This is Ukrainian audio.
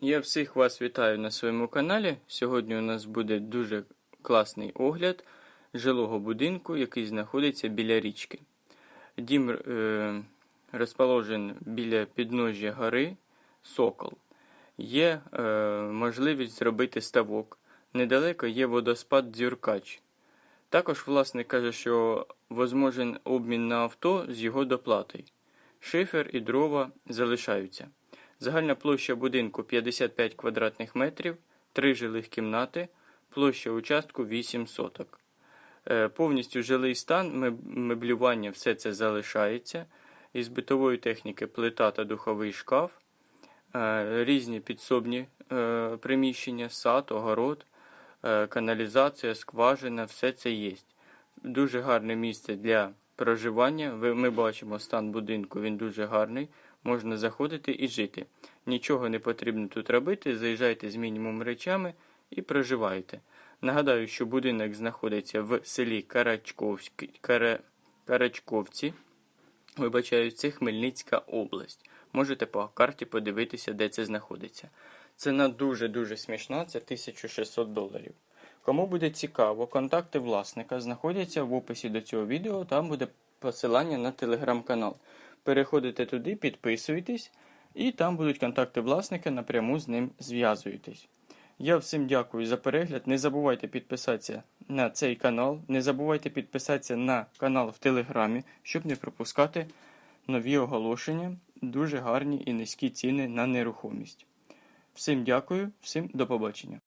Я всіх вас вітаю на своєму каналі. Сьогодні у нас буде дуже класний огляд жилого будинку, який знаходиться біля річки. Дім е, розположений біля підножжя гори Сокол. Є е, можливість зробити ставок. Недалеко є водоспад Дзюркач. Також власник каже, що возможен обмін на авто з його доплатою. Шифер і дрова залишаються. Загальна площа будинку 55 квадратних метрів, 3 жилих кімнати, площа участку 8 соток. Е, Повністю жилий стан, меблювання, все це залишається. Із битової техніки плита та духовий шкаф, е, різні підсобні е, приміщення, сад, огород, каналізація, скважина, все це є. Дуже гарне місце для проживання. Ми бачимо стан будинку, він дуже гарний. Можна заходити і жити. Нічого не потрібно тут робити. Заїжджайте з мінімум речами і проживайте. Нагадаю, що будинок знаходиться в селі. Кара... Карачковці. Вибачаю, це Хмельницька область. Можете по карті подивитися, де це знаходиться. Ціна дуже-дуже смішна, це 1600 доларів. Кому буде цікаво, контакти власника знаходяться в описі до цього відео, там буде посилання на телеграм-канал. Переходите туди, підписуйтесь, і там будуть контакти власника, напряму з ним зв'язуєтесь. Я всім дякую за перегляд. Не забувайте підписатися на цей канал, не забувайте підписатися на канал в Телеграмі, щоб не пропускати нові оголошення, дуже гарні і низькі ціни на нерухомість. Всім дякую, всім до побачення.